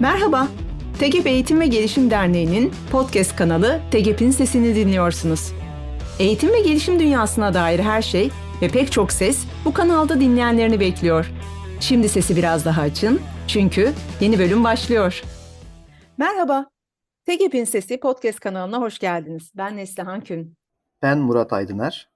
Merhaba, TEGEP Eğitim ve Gelişim Derneği'nin podcast kanalı TEGEP'in sesini dinliyorsunuz. Eğitim ve gelişim dünyasına dair her şey ve pek çok ses bu kanalda dinleyenlerini bekliyor. Şimdi sesi biraz daha açın çünkü yeni bölüm başlıyor. Merhaba, TEGEP'in Sesi podcast kanalına hoş geldiniz. Ben Neslihan Kün. Ben Murat Aydıner.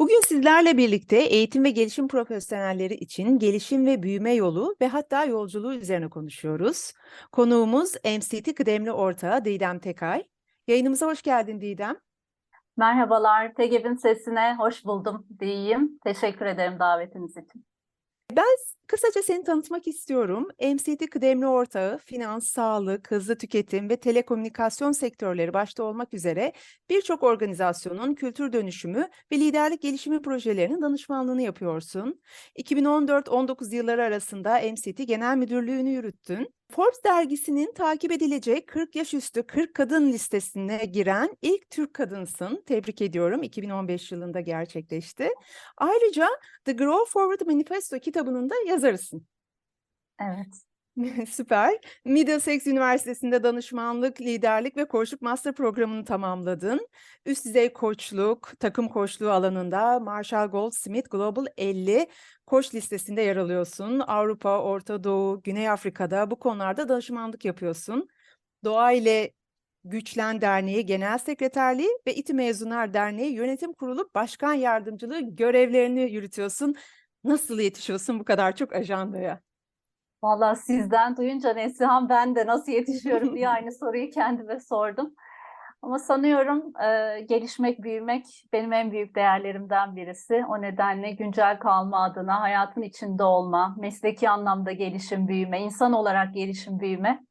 Bugün sizlerle birlikte eğitim ve gelişim profesyonelleri için gelişim ve büyüme yolu ve hatta yolculuğu üzerine konuşuyoruz. Konuğumuz MCT kıdemli ortağı Didem Tekay. Yayınımıza hoş geldin Didem. Merhabalar, TEGEV'in sesine hoş buldum diyeyim. Teşekkür ederim davetiniz için. Kısaca seni tanıtmak istiyorum. MCT kıdemli ortağı, finans, sağlık, hızlı tüketim ve telekomünikasyon sektörleri başta olmak üzere birçok organizasyonun kültür dönüşümü ve liderlik gelişimi projelerinin danışmanlığını yapıyorsun. 2014-19 yılları arasında MCT Genel Müdürlüğünü yürüttün. Forbes dergisinin takip edilecek 40 yaş üstü 40 kadın listesine giren ilk Türk kadınsın. Tebrik ediyorum. 2015 yılında gerçekleşti. Ayrıca The Grow Forward Manifesto kitabının da yazarısın. Evet. Süper. Middlesex Üniversitesi'nde danışmanlık, liderlik ve koçluk master programını tamamladın. Üst düzey koçluk, takım koçluğu alanında Marshall Goldsmith Global 50 koç listesinde yer alıyorsun. Avrupa, Orta Doğu, Güney Afrika'da bu konularda danışmanlık yapıyorsun. Doğa ile Güçlen Derneği Genel Sekreterliği ve İTÜ Mezunlar Derneği Yönetim Kurulu Başkan Yardımcılığı görevlerini yürütüyorsun. Nasıl yetişiyorsun bu kadar çok ajandaya? Vallahi sizden duyunca Neslihan ben de nasıl yetişiyorum diye aynı soruyu kendime sordum. Ama sanıyorum e, gelişmek, büyümek benim en büyük değerlerimden birisi. O nedenle güncel kalma adına hayatın içinde olma, mesleki anlamda gelişim, büyüme, insan olarak gelişim, büyüme.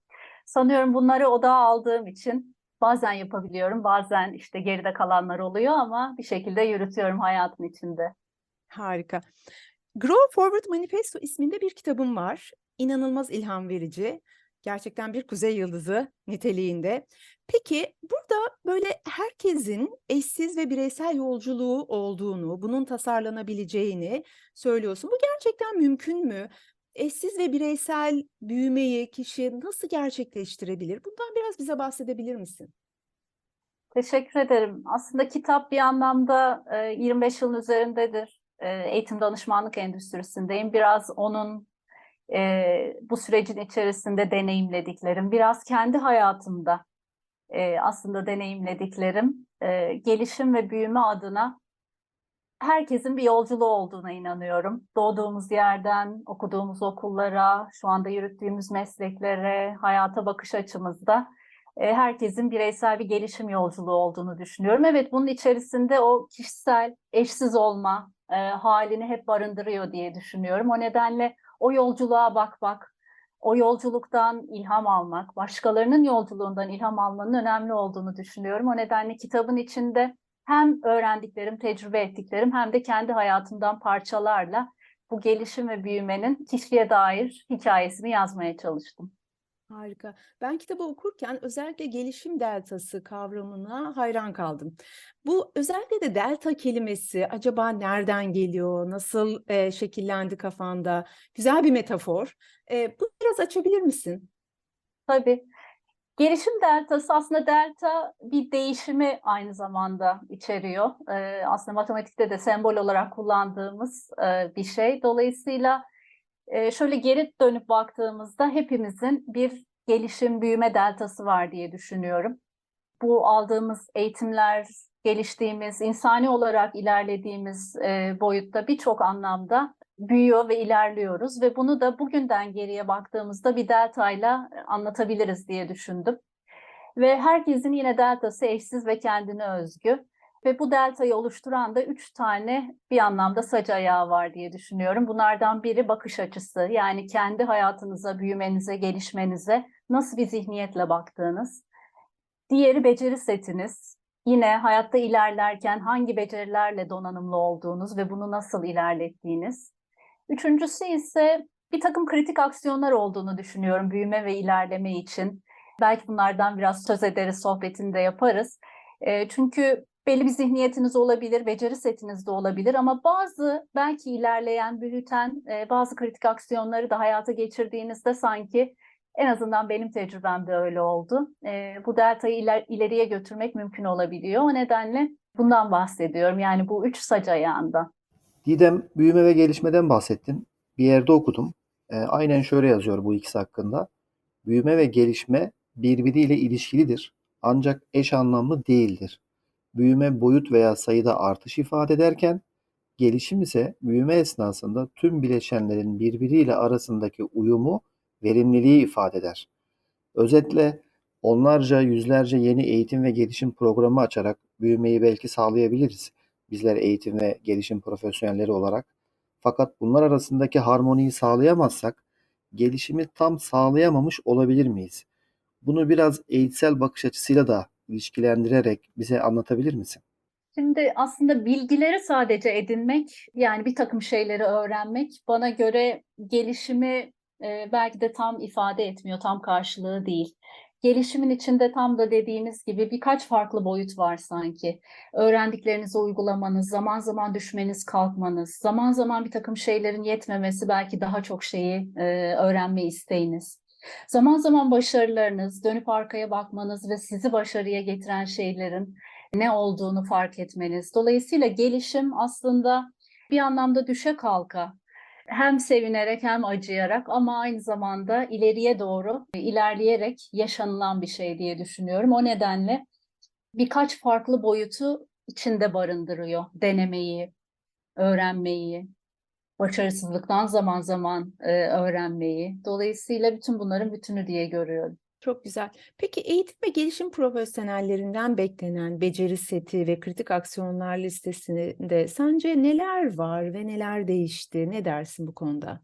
Sanıyorum bunları odağa aldığım için bazen yapabiliyorum, bazen işte geride kalanlar oluyor ama bir şekilde yürütüyorum hayatın içinde. Harika. Grow Forward Manifesto isminde bir kitabım var. İnanılmaz ilham verici. Gerçekten bir kuzey yıldızı niteliğinde. Peki burada böyle herkesin eşsiz ve bireysel yolculuğu olduğunu, bunun tasarlanabileceğini söylüyorsun. Bu gerçekten mümkün mü? Eşsiz ve bireysel büyümeyi kişi nasıl gerçekleştirebilir? Bundan biraz bize bahsedebilir misin? Teşekkür ederim. Aslında kitap bir anlamda e, 25 yılın üzerindedir. E, Eğitim danışmanlık endüstrisindeyim. Biraz onun e, bu sürecin içerisinde deneyimlediklerim, biraz kendi hayatımda e, aslında deneyimlediklerim, e, gelişim ve büyüme adına herkesin bir yolculuğu olduğuna inanıyorum. Doğduğumuz yerden, okuduğumuz okullara, şu anda yürüttüğümüz mesleklere, hayata bakış açımızda e, herkesin bireysel bir gelişim yolculuğu olduğunu düşünüyorum. Evet bunun içerisinde o kişisel, eşsiz olma e, halini hep barındırıyor diye düşünüyorum. O nedenle o yolculuğa bakmak, o yolculuktan ilham almak, başkalarının yolculuğundan ilham almanın önemli olduğunu düşünüyorum. O nedenle kitabın içinde hem öğrendiklerim, tecrübe ettiklerim hem de kendi hayatımdan parçalarla bu gelişim ve büyümenin kişiye dair hikayesini yazmaya çalıştım. Harika. Ben kitabı okurken özellikle gelişim deltası kavramına hayran kaldım. Bu özellikle de delta kelimesi acaba nereden geliyor, nasıl e, şekillendi kafanda? Güzel bir metafor. E, bunu biraz açabilir misin? Tabii. Gelişim deltası aslında delta bir değişimi aynı zamanda içeriyor. Ee, aslında matematikte de sembol olarak kullandığımız e, bir şey. Dolayısıyla e, şöyle geri dönüp baktığımızda hepimizin bir gelişim, büyüme deltası var diye düşünüyorum. Bu aldığımız eğitimler, geliştiğimiz, insani olarak ilerlediğimiz e, boyutta birçok anlamda büyüyor ve ilerliyoruz ve bunu da bugünden geriye baktığımızda bir deltayla anlatabiliriz diye düşündüm. Ve herkesin yine deltası eşsiz ve kendine özgü. Ve bu deltayı oluşturan da üç tane bir anlamda sac ayağı var diye düşünüyorum. Bunlardan biri bakış açısı. Yani kendi hayatınıza, büyümenize, gelişmenize nasıl bir zihniyetle baktığınız. Diğeri beceri setiniz. Yine hayatta ilerlerken hangi becerilerle donanımlı olduğunuz ve bunu nasıl ilerlettiğiniz. Üçüncüsü ise bir takım kritik aksiyonlar olduğunu düşünüyorum büyüme ve ilerleme için. Belki bunlardan biraz söz ederiz, sohbetini de yaparız. Çünkü belli bir zihniyetiniz olabilir, beceri setiniz de olabilir ama bazı belki ilerleyen, büyüten e, bazı kritik aksiyonları da hayata geçirdiğinizde sanki En azından benim tecrübemde öyle oldu. Ee, bu deltayı iler- ileriye götürmek mümkün olabiliyor. O nedenle bundan bahsediyorum. Yani bu üç sac ayağında. Didem büyüme ve gelişmeden bahsettin. Bir yerde okudum. Ee, aynen şöyle yazıyor bu ikisi hakkında. Büyüme ve gelişme birbiriyle ilişkilidir. Ancak eş anlamlı değildir. Büyüme boyut veya sayıda artış ifade ederken gelişim ise büyüme esnasında tüm bileşenlerin birbiriyle arasındaki uyumu, verimliliği ifade eder. Özetle onlarca, yüzlerce yeni eğitim ve gelişim programı açarak büyümeyi belki sağlayabiliriz. Bizler eğitim ve gelişim profesyonelleri olarak. Fakat bunlar arasındaki harmoniyi sağlayamazsak gelişimi tam sağlayamamış olabilir miyiz? Bunu biraz eğitsel bakış açısıyla da ilişkilendirerek bize anlatabilir misin? Şimdi aslında bilgileri sadece edinmek, yani bir takım şeyleri öğrenmek bana göre gelişimi e, belki de tam ifade etmiyor, tam karşılığı değil. Gelişimin içinde tam da dediğimiz gibi birkaç farklı boyut var sanki. Öğrendiklerinizi uygulamanız, zaman zaman düşmeniz, kalkmanız, zaman zaman bir takım şeylerin yetmemesi, belki daha çok şeyi e, öğrenme isteğiniz. Zaman zaman başarılarınız, dönüp arkaya bakmanız ve sizi başarıya getiren şeylerin ne olduğunu fark etmeniz. Dolayısıyla gelişim aslında bir anlamda düşe kalka hem sevinerek hem acıyarak ama aynı zamanda ileriye doğru ilerleyerek yaşanılan bir şey diye düşünüyorum. O nedenle birkaç farklı boyutu içinde barındırıyor. Denemeyi, öğrenmeyi, başarısızlıktan zaman zaman e, öğrenmeyi. Dolayısıyla bütün bunların bütünü diye görüyorum. Çok güzel. Peki eğitim ve gelişim profesyonellerinden beklenen beceri seti ve kritik aksiyonlar listesinde sence neler var ve neler değişti? Ne dersin bu konuda?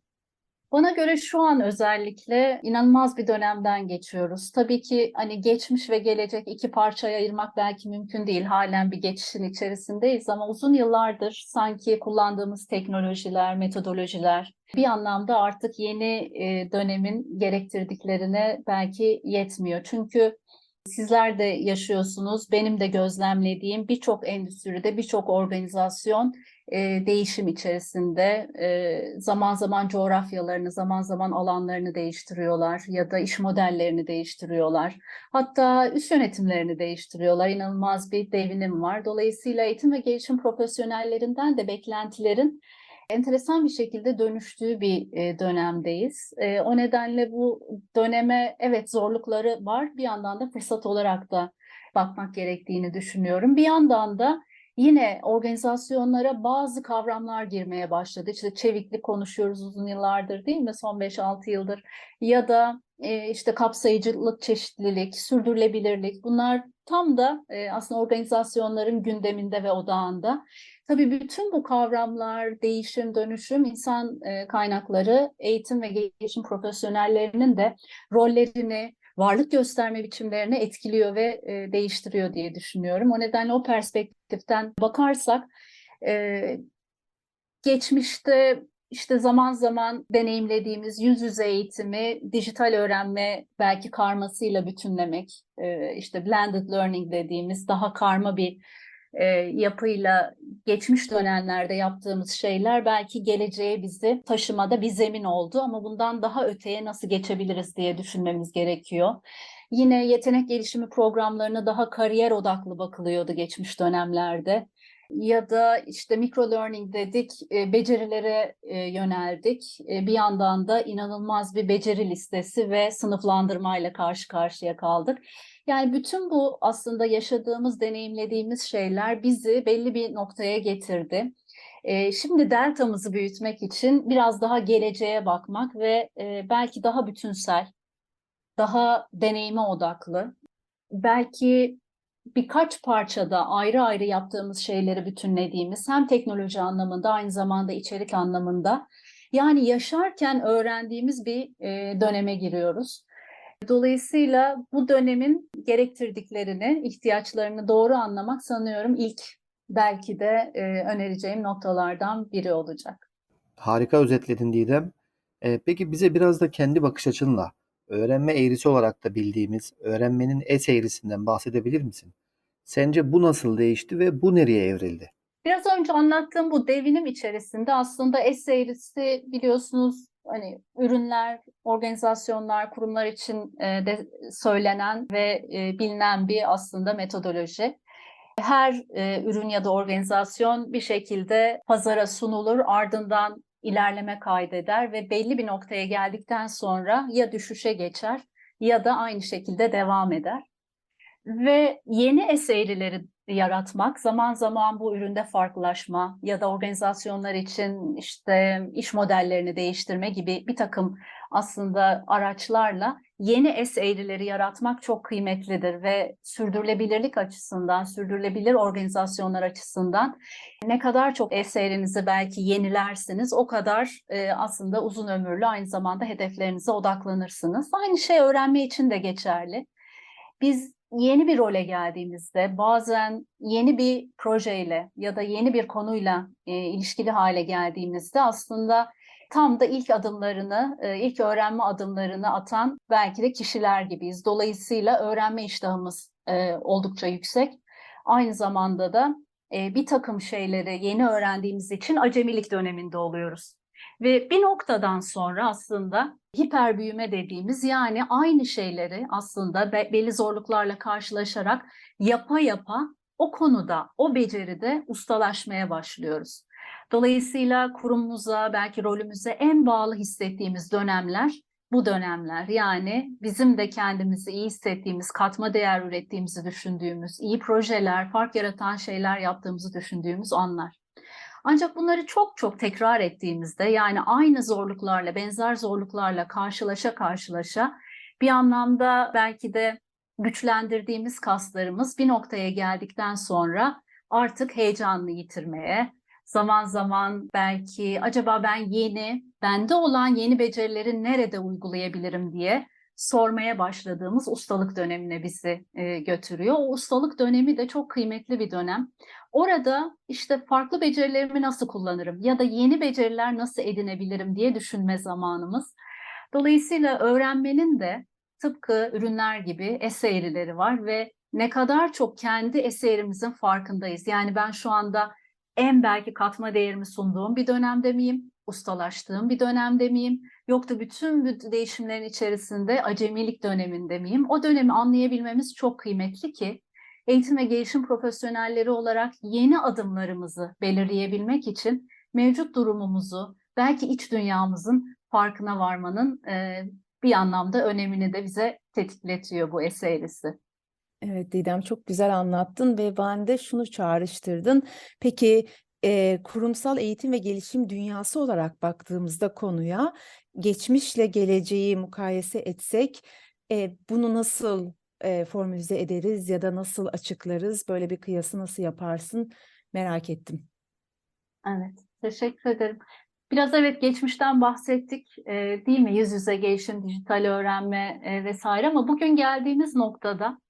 Bana göre şu an özellikle inanılmaz bir dönemden geçiyoruz. Tabii ki hani geçmiş ve gelecek iki parçaya ayırmak belki mümkün değil. Halen bir geçişin içerisindeyiz ama uzun yıllardır sanki kullandığımız teknolojiler, metodolojiler bir anlamda artık yeni e, dönemin gerektirdiklerine belki yetmiyor. Çünkü sizler de yaşıyorsunuz, benim de gözlemlediğim birçok endüstride, birçok organizasyon e, değişim içerisinde e, zaman zaman coğrafyalarını, zaman zaman alanlarını değiştiriyorlar ya da iş modellerini değiştiriyorlar. Hatta üst yönetimlerini değiştiriyorlar. İnanılmaz bir devinim var. Dolayısıyla eğitim ve gelişim profesyonellerinden de beklentilerin enteresan bir şekilde dönüştüğü bir e, dönemdeyiz. E, o nedenle bu döneme evet zorlukları var. Bir yandan da fırsat olarak da bakmak gerektiğini düşünüyorum. Bir yandan da yine organizasyonlara bazı kavramlar girmeye başladı. İşte çeviklik konuşuyoruz uzun yıllardır değil mi? Son 5-6 yıldır. Ya da e, işte kapsayıcılık, çeşitlilik, sürdürülebilirlik bunlar tam da e, aslında organizasyonların gündeminde ve odağında. Tabii bütün bu kavramlar, değişim, dönüşüm, insan e, kaynakları, eğitim ve gelişim profesyonellerinin de rollerini, varlık gösterme biçimlerini etkiliyor ve e, değiştiriyor diye düşünüyorum. O nedenle o perspektiften bakarsak e, geçmişte işte zaman zaman deneyimlediğimiz yüz yüze eğitimi dijital öğrenme belki karmasıyla bütünlemek, e, işte blended learning dediğimiz daha karma bir e, yapıyla geçmiş dönemlerde yaptığımız şeyler belki geleceğe bizi taşımada bir zemin oldu ama bundan daha öteye nasıl geçebiliriz diye düşünmemiz gerekiyor. Yine yetenek gelişimi programlarına daha kariyer odaklı bakılıyordu geçmiş dönemlerde. Ya da işte micro learning dedik, e, becerilere e, yöneldik. E, bir yandan da inanılmaz bir beceri listesi ve sınıflandırmayla karşı karşıya kaldık. Yani bütün bu aslında yaşadığımız, deneyimlediğimiz şeyler bizi belli bir noktaya getirdi. E, şimdi deltamızı büyütmek için biraz daha geleceğe bakmak ve e, belki daha bütünsel, daha deneyime odaklı, belki birkaç parçada ayrı ayrı yaptığımız şeyleri bütünlediğimiz hem teknoloji anlamında aynı zamanda içerik anlamında yani yaşarken öğrendiğimiz bir e, döneme giriyoruz. Dolayısıyla bu dönemin gerektirdiklerini, ihtiyaçlarını doğru anlamak sanıyorum ilk belki de e, önereceğim noktalardan biri olacak. Harika özetledin Didem. Ee, peki bize biraz da kendi bakış açınla öğrenme eğrisi olarak da bildiğimiz öğrenmenin S eğrisinden bahsedebilir misin? Sence bu nasıl değişti ve bu nereye evrildi? Biraz önce anlattığım bu devinim içerisinde aslında S eğrisi biliyorsunuz hani ürünler, organizasyonlar, kurumlar için e, de söylenen ve e, bilinen bir aslında metodoloji. Her e, ürün ya da organizasyon bir şekilde pazara sunulur, ardından ilerleme kaydeder ve belli bir noktaya geldikten sonra ya düşüşe geçer ya da aynı şekilde devam eder. Ve yeni eserleri yaratmak, zaman zaman bu üründe farklılaşma ya da organizasyonlar için işte iş modellerini değiştirme gibi bir takım aslında araçlarla yeni es eğrileri yaratmak çok kıymetlidir ve sürdürülebilirlik açısından, sürdürülebilir organizasyonlar açısından ne kadar çok eserinizi belki yenilersiniz o kadar e, aslında uzun ömürlü aynı zamanda hedeflerinize odaklanırsınız. Aynı şey öğrenme için de geçerli. Biz yeni bir role geldiğimizde bazen yeni bir projeyle ya da yeni bir konuyla e, ilişkili hale geldiğimizde aslında tam da ilk adımlarını, e, ilk öğrenme adımlarını atan belki de kişiler gibiyiz. Dolayısıyla öğrenme iştahımız e, oldukça yüksek. Aynı zamanda da e, bir takım şeyleri yeni öğrendiğimiz için acemilik döneminde oluyoruz. Ve bir noktadan sonra aslında hiper büyüme dediğimiz yani aynı şeyleri aslında be- belli zorluklarla karşılaşarak yapa yapa o konuda, o beceride ustalaşmaya başlıyoruz. Dolayısıyla kurumumuza, belki rolümüze en bağlı hissettiğimiz dönemler bu dönemler. Yani bizim de kendimizi iyi hissettiğimiz, katma değer ürettiğimizi düşündüğümüz, iyi projeler, fark yaratan şeyler yaptığımızı düşündüğümüz anlar. Ancak bunları çok çok tekrar ettiğimizde yani aynı zorluklarla, benzer zorluklarla karşılaşa karşılaşa bir anlamda belki de güçlendirdiğimiz kaslarımız bir noktaya geldikten sonra artık heyecanını yitirmeye, zaman zaman belki acaba ben yeni, bende olan yeni becerileri nerede uygulayabilirim diye sormaya başladığımız ustalık dönemine bizi e, götürüyor. O ustalık dönemi de çok kıymetli bir dönem. Orada işte farklı becerilerimi nasıl kullanırım ya da yeni beceriler nasıl edinebilirim diye düşünme zamanımız. Dolayısıyla öğrenmenin de tıpkı ürünler gibi eserleri var ve ne kadar çok kendi eserimizin farkındayız. Yani ben şu anda en belki katma değerimi sunduğum bir dönemde miyim? Ustalaştığım bir dönemde miyim? Yoksa bütün bu değişimlerin içerisinde acemilik döneminde miyim? O dönemi anlayabilmemiz çok kıymetli ki eğitim ve gelişim profesyonelleri olarak yeni adımlarımızı belirleyebilmek için mevcut durumumuzu, belki iç dünyamızın farkına varmanın e, bir anlamda önemini de bize tetikletiyor bu eserisi. Evet Didem çok güzel anlattın ve bende şunu çağrıştırdın. Peki e, kurumsal eğitim ve gelişim dünyası olarak baktığımızda konuya geçmişle geleceği mukayese etsek e, bunu nasıl e, formülize ederiz ya da nasıl açıklarız? Böyle bir kıyası nasıl yaparsın? Merak ettim. Evet, teşekkür ederim. Biraz evet geçmişten bahsettik e, değil mi? Yüz yüze gelişim, dijital öğrenme e, vesaire ama bugün geldiğimiz noktada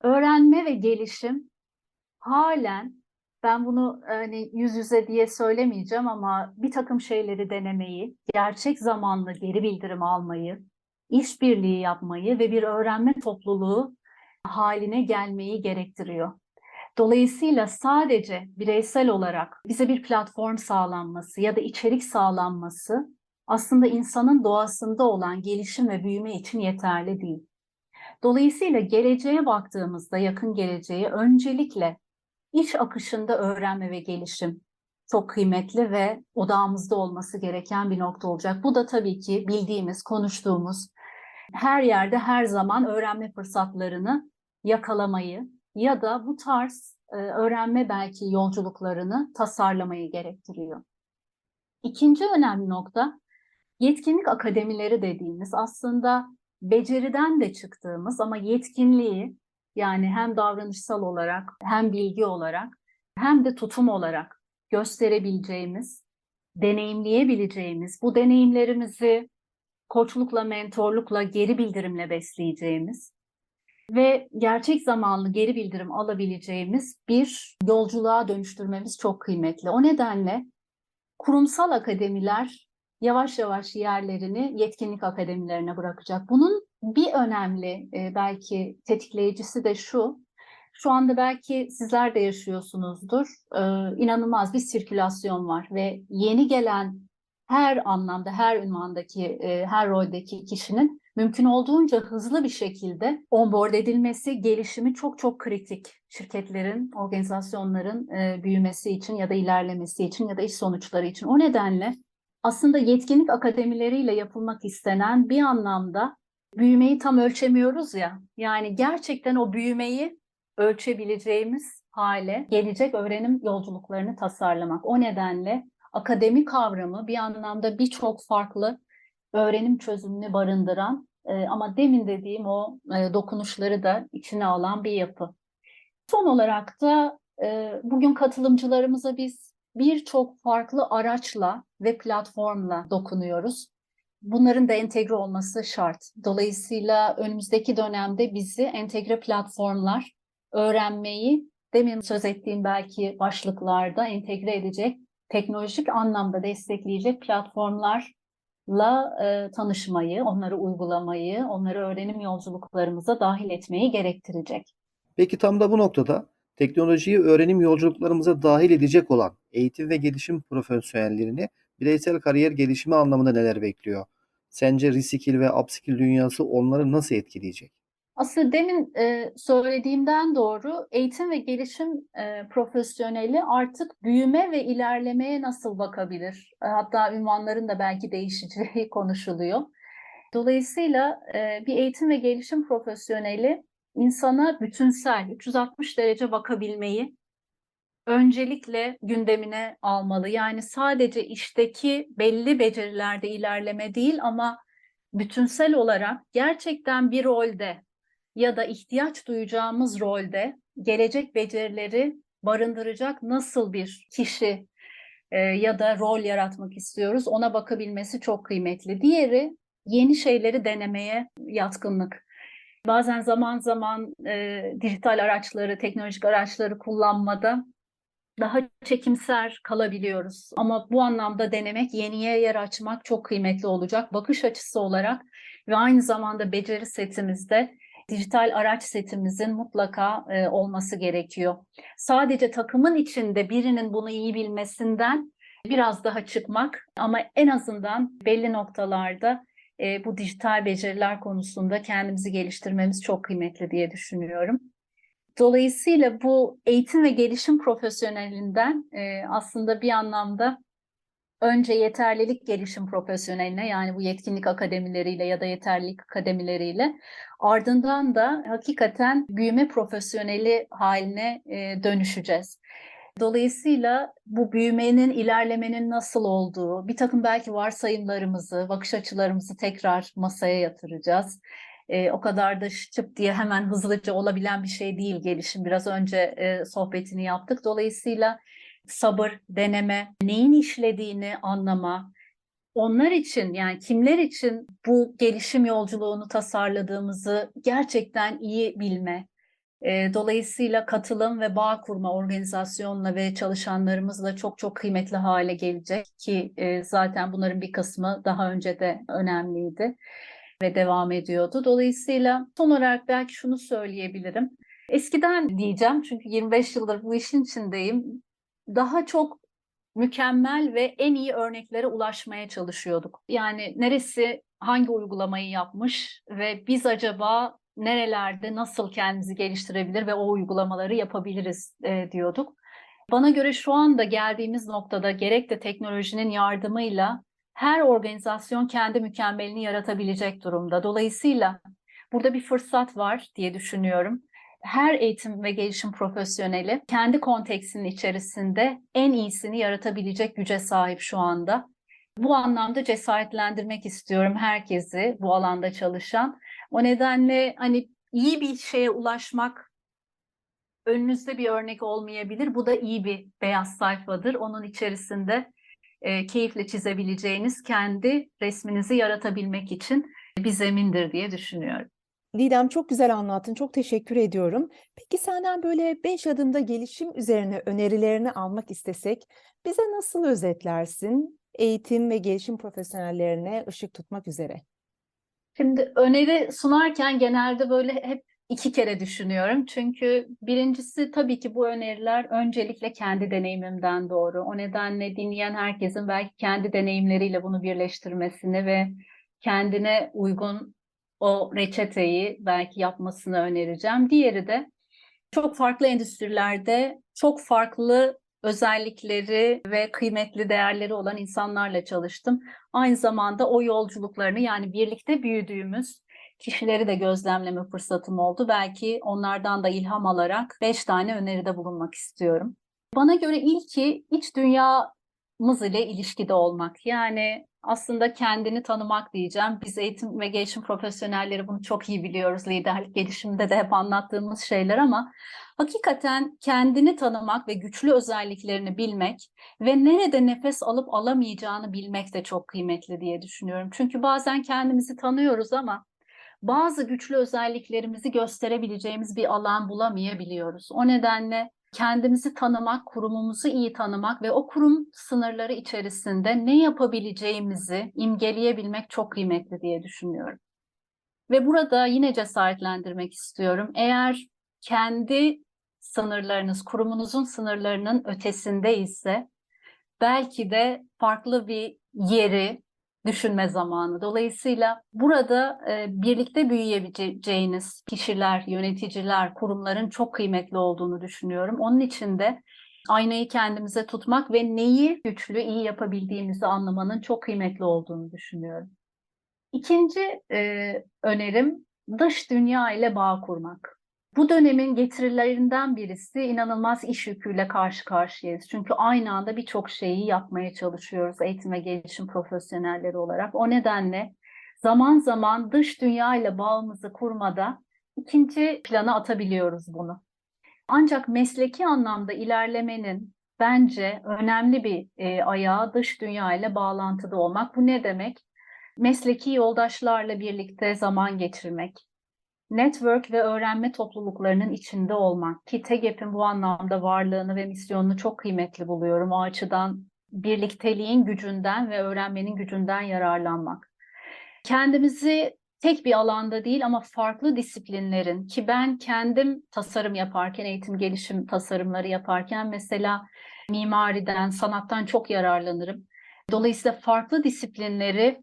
öğrenme ve gelişim halen ben bunu hani yüz yüze diye söylemeyeceğim ama bir takım şeyleri denemeyi, gerçek zamanlı geri bildirim almayı, işbirliği yapmayı ve bir öğrenme topluluğu haline gelmeyi gerektiriyor. Dolayısıyla sadece bireysel olarak bize bir platform sağlanması ya da içerik sağlanması aslında insanın doğasında olan gelişim ve büyüme için yeterli değil. Dolayısıyla geleceğe baktığımızda, yakın geleceğe öncelikle iş akışında öğrenme ve gelişim çok kıymetli ve odağımızda olması gereken bir nokta olacak. Bu da tabii ki bildiğimiz, konuştuğumuz, her yerde her zaman öğrenme fırsatlarını yakalamayı ya da bu tarz e, öğrenme belki yolculuklarını tasarlamayı gerektiriyor. İkinci önemli nokta yetkinlik akademileri dediğimiz aslında beceriden de çıktığımız ama yetkinliği yani hem davranışsal olarak hem bilgi olarak hem de tutum olarak gösterebileceğimiz, deneyimleyebileceğimiz, bu deneyimlerimizi koçlukla, mentorlukla, geri bildirimle besleyeceğimiz ve gerçek zamanlı geri bildirim alabileceğimiz bir yolculuğa dönüştürmemiz çok kıymetli. O nedenle kurumsal akademiler yavaş yavaş yerlerini yetkinlik akademilerine bırakacak. Bunun bir önemli e, belki tetikleyicisi de şu, şu anda belki sizler de yaşıyorsunuzdur, e, inanılmaz bir sirkülasyon var ve yeni gelen her anlamda, her ünvandaki, e, her roldeki kişinin mümkün olduğunca hızlı bir şekilde onboard edilmesi, gelişimi çok çok kritik. Şirketlerin, organizasyonların e, büyümesi için ya da ilerlemesi için ya da iş sonuçları için. O nedenle aslında yetkinlik akademileriyle yapılmak istenen bir anlamda büyümeyi tam ölçemiyoruz ya. Yani gerçekten o büyümeyi ölçebileceğimiz hale gelecek öğrenim yolculuklarını tasarlamak. O nedenle akademi kavramı bir anlamda birçok farklı öğrenim çözümünü barındıran e, ama demin dediğim o e, dokunuşları da içine alan bir yapı. Son olarak da e, bugün katılımcılarımıza biz birçok farklı araçla ve platformla dokunuyoruz. Bunların da entegre olması şart. Dolayısıyla önümüzdeki dönemde bizi entegre platformlar öğrenmeyi demin söz ettiğim belki başlıklarda entegre edecek, teknolojik anlamda destekleyecek platformlarla e, tanışmayı, onları uygulamayı, onları öğrenim yolculuklarımıza dahil etmeyi gerektirecek. Peki tam da bu noktada teknolojiyi öğrenim yolculuklarımıza dahil edecek olan eğitim ve gelişim profesyonellerini bireysel kariyer gelişimi anlamında neler bekliyor? Sence reskill ve upskill dünyası onları nasıl etkileyecek? Aslında demin e, söylediğimden doğru eğitim ve gelişim e, profesyoneli artık büyüme ve ilerlemeye nasıl bakabilir? E, hatta ünvanların da belki değişeceği konuşuluyor. Dolayısıyla e, bir eğitim ve gelişim profesyoneli insana bütünsel, 360 derece bakabilmeyi öncelikle gündemine almalı. Yani sadece işteki belli becerilerde ilerleme değil ama bütünsel olarak gerçekten bir rolde ya da ihtiyaç duyacağımız rolde gelecek becerileri barındıracak nasıl bir kişi e, ya da rol yaratmak istiyoruz ona bakabilmesi çok kıymetli. Diğeri yeni şeyleri denemeye yatkınlık. Bazen zaman zaman e, dijital araçları, teknolojik araçları kullanmada daha çekimser kalabiliyoruz. Ama bu anlamda denemek, yeniye yer açmak çok kıymetli olacak. Bakış açısı olarak ve aynı zamanda beceri setimizde dijital araç setimizin mutlaka e, olması gerekiyor. Sadece takımın içinde birinin bunu iyi bilmesinden biraz daha çıkmak ama en azından belli noktalarda e, bu dijital beceriler konusunda kendimizi geliştirmemiz çok kıymetli diye düşünüyorum. Dolayısıyla bu eğitim ve gelişim profesyonelinden e, aslında bir anlamda önce yeterlilik gelişim profesyoneline yani bu yetkinlik akademileriyle ya da yeterlilik akademileriyle ardından da hakikaten büyüme profesyoneli haline e, dönüşeceğiz. Dolayısıyla bu büyümenin, ilerlemenin nasıl olduğu, bir takım belki varsayımlarımızı, bakış açılarımızı tekrar masaya yatıracağız. E, o kadar da çıp diye hemen hızlıca olabilen bir şey değil gelişim. Biraz önce e, sohbetini yaptık. Dolayısıyla sabır, deneme, neyin işlediğini anlama, onlar için yani kimler için bu gelişim yolculuğunu tasarladığımızı gerçekten iyi bilme. E, dolayısıyla katılım ve bağ kurma organizasyonla ve çalışanlarımızla çok çok kıymetli hale gelecek ki e, zaten bunların bir kısmı daha önce de önemliydi ve devam ediyordu. Dolayısıyla son olarak belki şunu söyleyebilirim. Eskiden diyeceğim çünkü 25 yıldır bu işin içindeyim. Daha çok mükemmel ve en iyi örneklere ulaşmaya çalışıyorduk. Yani neresi hangi uygulamayı yapmış ve biz acaba nerelerde nasıl kendimizi geliştirebilir ve o uygulamaları yapabiliriz e, diyorduk. Bana göre şu anda geldiğimiz noktada gerek de teknolojinin yardımıyla her organizasyon kendi mükemmelini yaratabilecek durumda. Dolayısıyla burada bir fırsat var diye düşünüyorum. Her eğitim ve gelişim profesyoneli kendi konteksinin içerisinde en iyisini yaratabilecek güce sahip şu anda. Bu anlamda cesaretlendirmek istiyorum herkesi bu alanda çalışan. O nedenle hani iyi bir şeye ulaşmak önünüzde bir örnek olmayabilir. Bu da iyi bir beyaz sayfadır. Onun içerisinde e, keyifle çizebileceğiniz kendi resminizi yaratabilmek için bir zemindir diye düşünüyorum. Didem çok güzel anlattın. Çok teşekkür ediyorum. Peki senden böyle beş adımda gelişim üzerine önerilerini almak istesek bize nasıl özetlersin? Eğitim ve gelişim profesyonellerine ışık tutmak üzere. Şimdi öneri sunarken genelde böyle hep iki kere düşünüyorum. Çünkü birincisi tabii ki bu öneriler öncelikle kendi deneyimimden doğru. O nedenle dinleyen herkesin belki kendi deneyimleriyle bunu birleştirmesini ve kendine uygun o reçeteyi belki yapmasını önereceğim. Diğeri de çok farklı endüstrilerde çok farklı özellikleri ve kıymetli değerleri olan insanlarla çalıştım. Aynı zamanda o yolculuklarını yani birlikte büyüdüğümüz kişileri de gözlemleme fırsatım oldu. Belki onlardan da ilham alarak beş tane öneride bulunmak istiyorum. Bana göre ilki iç dünyamız ile ilişkide olmak. Yani aslında kendini tanımak diyeceğim. Biz eğitim ve gelişim profesyonelleri bunu çok iyi biliyoruz. Liderlik gelişimde de hep anlattığımız şeyler ama hakikaten kendini tanımak ve güçlü özelliklerini bilmek ve nerede nefes alıp alamayacağını bilmek de çok kıymetli diye düşünüyorum. Çünkü bazen kendimizi tanıyoruz ama bazı güçlü özelliklerimizi gösterebileceğimiz bir alan bulamayabiliyoruz. O nedenle kendimizi tanımak, kurumumuzu iyi tanımak ve o kurum sınırları içerisinde ne yapabileceğimizi imgeleyebilmek çok kıymetli diye düşünüyorum. Ve burada yine cesaretlendirmek istiyorum. Eğer kendi sınırlarınız, kurumunuzun sınırlarının ötesinde ise belki de farklı bir yeri düşünme zamanı. Dolayısıyla burada e, birlikte büyüyebileceğiniz kişiler, yöneticiler, kurumların çok kıymetli olduğunu düşünüyorum. Onun için de aynayı kendimize tutmak ve neyi güçlü, iyi yapabildiğimizi anlamanın çok kıymetli olduğunu düşünüyorum. İkinci e, önerim dış dünya ile bağ kurmak. Bu dönemin getirilerinden birisi inanılmaz iş yüküyle karşı karşıyayız. Çünkü aynı anda birçok şeyi yapmaya çalışıyoruz eğitim ve gelişim profesyonelleri olarak. O nedenle zaman zaman dış dünya ile bağımızı kurmada ikinci plana atabiliyoruz bunu. Ancak mesleki anlamda ilerlemenin bence önemli bir e, ayağı dış dünya ile bağlantıda olmak. Bu ne demek? Mesleki yoldaşlarla birlikte zaman geçirmek, network ve öğrenme topluluklarının içinde olmak ki TEGEP'in bu anlamda varlığını ve misyonunu çok kıymetli buluyorum. O açıdan birlikteliğin gücünden ve öğrenmenin gücünden yararlanmak. Kendimizi tek bir alanda değil ama farklı disiplinlerin ki ben kendim tasarım yaparken, eğitim gelişim tasarımları yaparken mesela mimariden, sanattan çok yararlanırım. Dolayısıyla farklı disiplinleri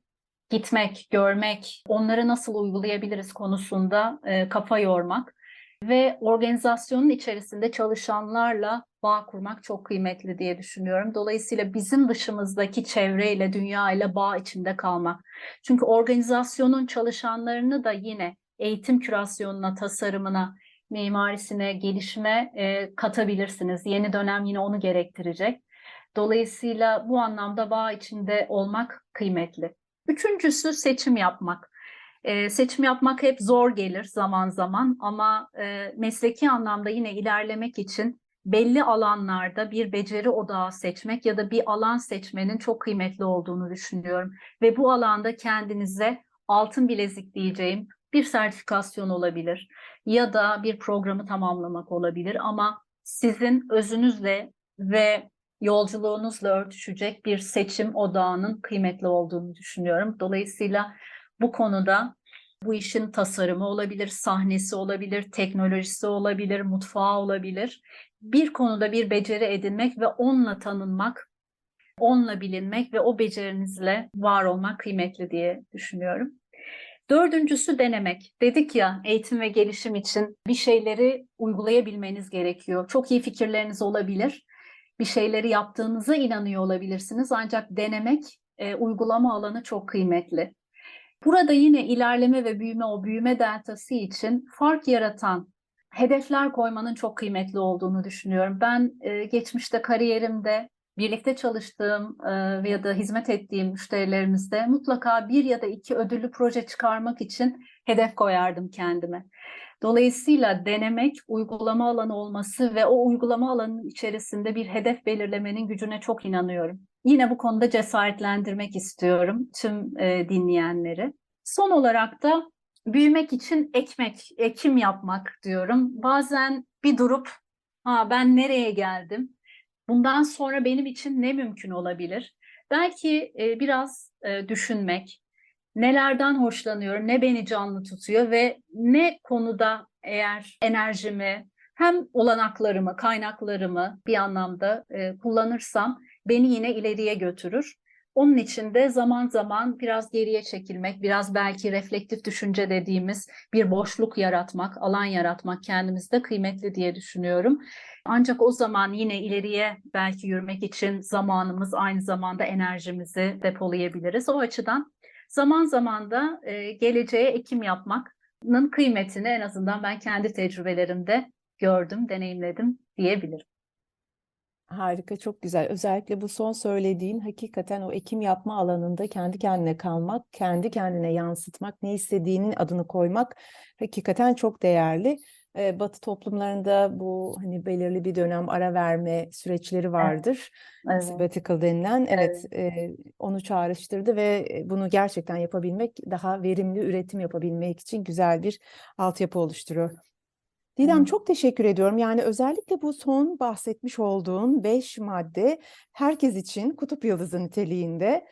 gitmek, görmek, onları nasıl uygulayabiliriz konusunda e, kafa yormak ve organizasyonun içerisinde çalışanlarla bağ kurmak çok kıymetli diye düşünüyorum. Dolayısıyla bizim dışımızdaki çevreyle, dünyayla bağ içinde kalmak. Çünkü organizasyonun çalışanlarını da yine eğitim kürasyonuna, tasarımına, mimarisine, gelişime e, katabilirsiniz. Yeni dönem yine onu gerektirecek. Dolayısıyla bu anlamda bağ içinde olmak kıymetli. Üçüncüsü seçim yapmak. E, seçim yapmak hep zor gelir zaman zaman ama e, mesleki anlamda yine ilerlemek için belli alanlarda bir beceri odağı seçmek ya da bir alan seçmenin çok kıymetli olduğunu düşünüyorum. Ve bu alanda kendinize altın bilezik diyeceğim bir sertifikasyon olabilir ya da bir programı tamamlamak olabilir ama sizin özünüzle ve yolculuğunuzla örtüşecek bir seçim odağının kıymetli olduğunu düşünüyorum. Dolayısıyla bu konuda bu işin tasarımı olabilir, sahnesi olabilir, teknolojisi olabilir, mutfağı olabilir. Bir konuda bir beceri edinmek ve onunla tanınmak, onunla bilinmek ve o becerinizle var olmak kıymetli diye düşünüyorum. Dördüncüsü denemek. Dedik ya eğitim ve gelişim için bir şeyleri uygulayabilmeniz gerekiyor. Çok iyi fikirleriniz olabilir bir şeyleri yaptığınıza inanıyor olabilirsiniz. Ancak denemek, e, uygulama alanı çok kıymetli. Burada yine ilerleme ve büyüme, o büyüme deltası için fark yaratan hedefler koymanın çok kıymetli olduğunu düşünüyorum. Ben e, geçmişte kariyerimde birlikte çalıştığım e, ya da hizmet ettiğim müşterilerimizde mutlaka bir ya da iki ödüllü proje çıkarmak için hedef koyardım kendime. Dolayısıyla denemek, uygulama alanı olması ve o uygulama alanının içerisinde bir hedef belirlemenin gücüne çok inanıyorum. Yine bu konuda cesaretlendirmek istiyorum tüm e, dinleyenleri. Son olarak da büyümek için ekmek, ekim yapmak diyorum. Bazen bir durup, ha ben nereye geldim? Bundan sonra benim için ne mümkün olabilir? Belki e, biraz e, düşünmek, nelerden hoşlanıyorum, ne beni canlı tutuyor ve ne konuda eğer enerjimi hem olanaklarımı, kaynaklarımı bir anlamda e, kullanırsam beni yine ileriye götürür. Onun için de zaman zaman biraz geriye çekilmek, biraz belki reflektif düşünce dediğimiz bir boşluk yaratmak, alan yaratmak kendimizde kıymetli diye düşünüyorum. Ancak o zaman yine ileriye belki yürümek için zamanımız, aynı zamanda enerjimizi depolayabiliriz. O açıdan zaman zaman da e, geleceğe ekim yapmanın kıymetini en azından ben kendi tecrübelerimde gördüm, deneyimledim diyebilirim. Harika, çok güzel. Özellikle bu son söylediğin hakikaten o ekim yapma alanında kendi kendine kalmak, kendi kendine yansıtmak, ne istediğinin adını koymak hakikaten çok değerli. Ee, Batı toplumlarında bu hani belirli bir dönem ara verme süreçleri vardır. Evet. Sabbatical denilen. Evet, e, onu çağrıştırdı ve e, bunu gerçekten yapabilmek, daha verimli üretim yapabilmek için güzel bir altyapı oluşturuyor. Didem Hı. çok teşekkür ediyorum. Yani özellikle bu son bahsetmiş olduğun beş madde herkes için kutup yıldızı niteliğinde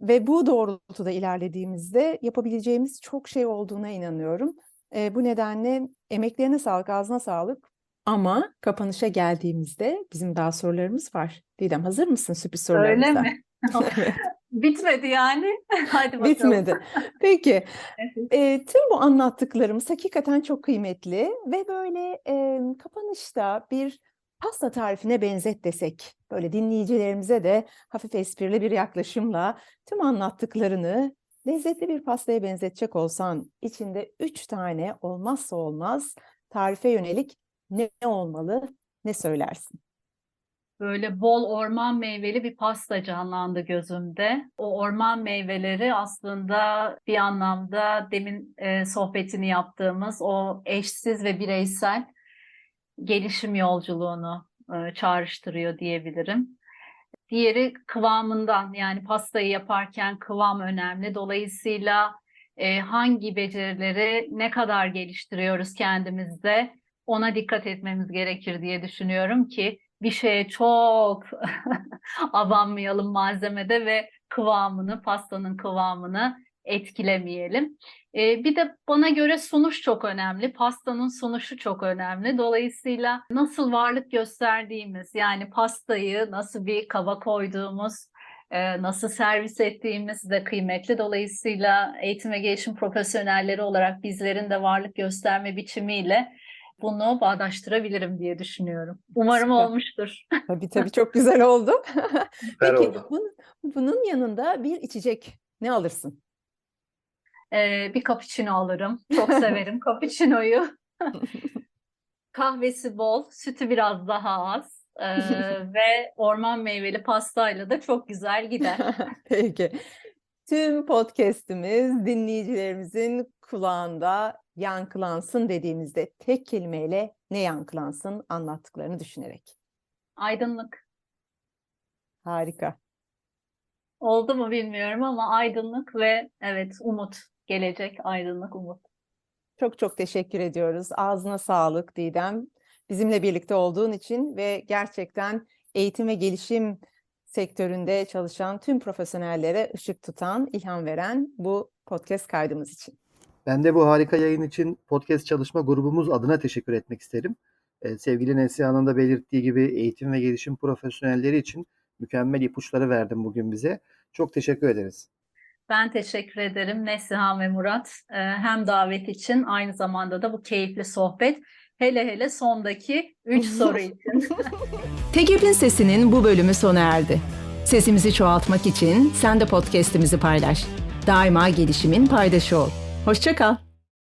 ve bu doğrultuda ilerlediğimizde yapabileceğimiz çok şey olduğuna inanıyorum. Eee, bu nedenle emeklerine sağlık, ağzına sağlık. Ama kapanışa geldiğimizde bizim daha sorularımız var. Didem hazır mısın sürpriz Öyle sorularımıza? mi? Evet. Bitmedi yani. Hadi bakalım. Bitmedi. Peki, Evet. eee, tüm bu anlattıklarımız hakikaten çok kıymetli ve böyle eee, kapanışta bir pasta tarifine benzet desek, böyle dinleyicilerimize de hafif esprili bir yaklaşımla tüm anlattıklarını lezzetli bir pastaya benzetecek olsan, içinde üç tane olmazsa olmaz tarife yönelik ne olmalı, ne söylersin? Böyle bol orman meyveli bir pasta canlandı gözümde. O orman meyveleri aslında bir anlamda demin e, sohbetini yaptığımız o eşsiz ve bireysel gelişim yolculuğunu e, çağrıştırıyor diyebilirim. Diğeri kıvamından yani pastayı yaparken kıvam önemli. Dolayısıyla e, hangi becerileri ne kadar geliştiriyoruz kendimizde ona dikkat etmemiz gerekir diye düşünüyorum ki bir şeye çok abanmayalım malzemede ve kıvamını, pastanın kıvamını etkilemeyelim. Ee, bir de bana göre sunuş çok önemli. Pastanın sunuşu çok önemli. Dolayısıyla nasıl varlık gösterdiğimiz yani pastayı nasıl bir kaba koyduğumuz, e, nasıl servis ettiğimiz de kıymetli. Dolayısıyla eğitim ve gelişim profesyonelleri olarak bizlerin de varlık gösterme biçimiyle bunu bağdaştırabilirim diye düşünüyorum. Umarım Süper. olmuştur. Tabii tabii çok güzel oldu. Peki oldu. bunun, bunun yanında bir içecek ne alırsın? Ee, bir cappuccino alırım. Çok severim cappuccino'yu. Kahvesi bol, sütü biraz daha az ee, ve orman meyveli pastayla da çok güzel gider. Peki. Tüm podcast'imiz dinleyicilerimizin kulağında yankılansın dediğimizde tek kelimeyle ne yankılansın anlattıklarını düşünerek. Aydınlık. Harika. Oldu mu bilmiyorum ama aydınlık ve evet umut. Gelecek aydınlık umut. Çok çok teşekkür ediyoruz. Ağzına sağlık Didem. Bizimle birlikte olduğun için ve gerçekten eğitim ve gelişim sektöründe çalışan tüm profesyonellere ışık tutan, ilham veren bu podcast kaydımız için. Ben de bu harika yayın için podcast çalışma grubumuz adına teşekkür etmek isterim. Ee, sevgili Neslihan'ın da belirttiği gibi eğitim ve gelişim profesyonelleri için mükemmel ipuçları verdin bugün bize. Çok teşekkür ederiz. Ben teşekkür ederim Neslihan ve Murat. Ee, hem davet için aynı zamanda da bu keyifli sohbet. Hele hele sondaki 3 soru için. Tekep'in Sesi'nin bu bölümü sona erdi. Sesimizi çoğaltmak için sen de podcast'imizi paylaş. Daima gelişimin paydaşı ol. Hoşça kal.